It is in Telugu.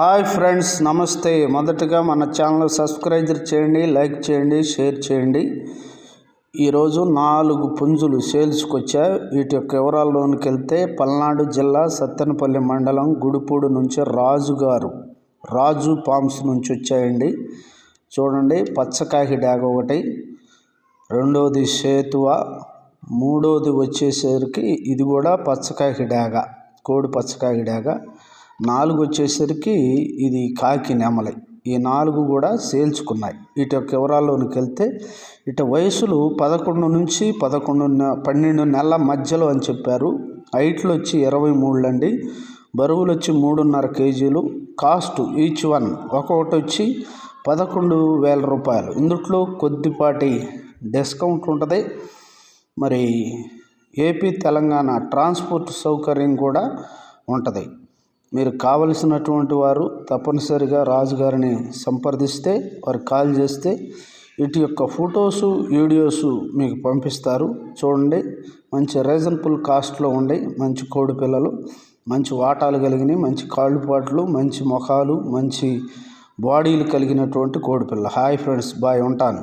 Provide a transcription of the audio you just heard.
హాయ్ ఫ్రెండ్స్ నమస్తే. మొదటగా మన ఛానల్ సబ్స్క్రైబ్ చేయండి లైక్ చేయండి షేర్ చేయండి. ఈరోజు నాలుగు పుంజులు సేల్స్కి వచ్చా వీటి యొక్క వివరాల్లోనికి వెళ్తే పల్నాడు జిల్లా సత్తెనపల్లి మండలం గుడిపూడి నుంచి రాజు గారు రాజు పామ్స్ నుంచి వచ్చాయండి. చూడండి పచ్చకాకి డాగ ఒకటి రెండోది సేతువ మూడోది వచ్చేసరికి ఇది కూడా పచ్చకాకి డాగ కోడి పచ్చకాకి డాగ. నాలుగు వచ్చేసరికి ఇది కాకి నెమలి. ఈ నాలుగు కూడా సేల్చుకున్నాయి. ఇటు యొక్క వివరాల్లోనికి వెళ్తే ఇటు వయసులు పదకొండు నుంచి పదకొండు పన్నెండు నెలల మధ్యలో అని చెప్పారు. హైట్లు వచ్చి ఇరవై మూడులండి. బరువులు వచ్చి మూడున్నర కేజీలు. Cost each one. ఒక్కొక్కటి వచ్చి పదకొండు వేల రూపాయలు. ఇందుట్లో కొద్దిపాటి డిస్కౌంట్ ఉంటుంది. మరి ఏపీ తెలంగాణ ట్రాన్స్పోర్ట్ సౌకర్యం కూడా ఉంటుంది. మీరు కావలసినటువంటి వారు తప్పనిసరిగా రాజుగారిని సంప్రదిస్తే వారు కాల్ చేస్తే వీటి యొక్క ఫొటోసు వీడియోసు మీకు పంపిస్తారు. చూడండి మంచి రీజనబుల్ కాస్ట్లో ఉండి మంచి కోడి పిల్లలు మంచి వాటాలు కలిగినవి మంచి కాళ్ళు పాటలు మంచి ముఖాలు మంచి బాడీలు కలిగినటువంటి కోడిపిల్ల హాయ్ ఫ్రెండ్స్ బాయ్ ఉంటాను.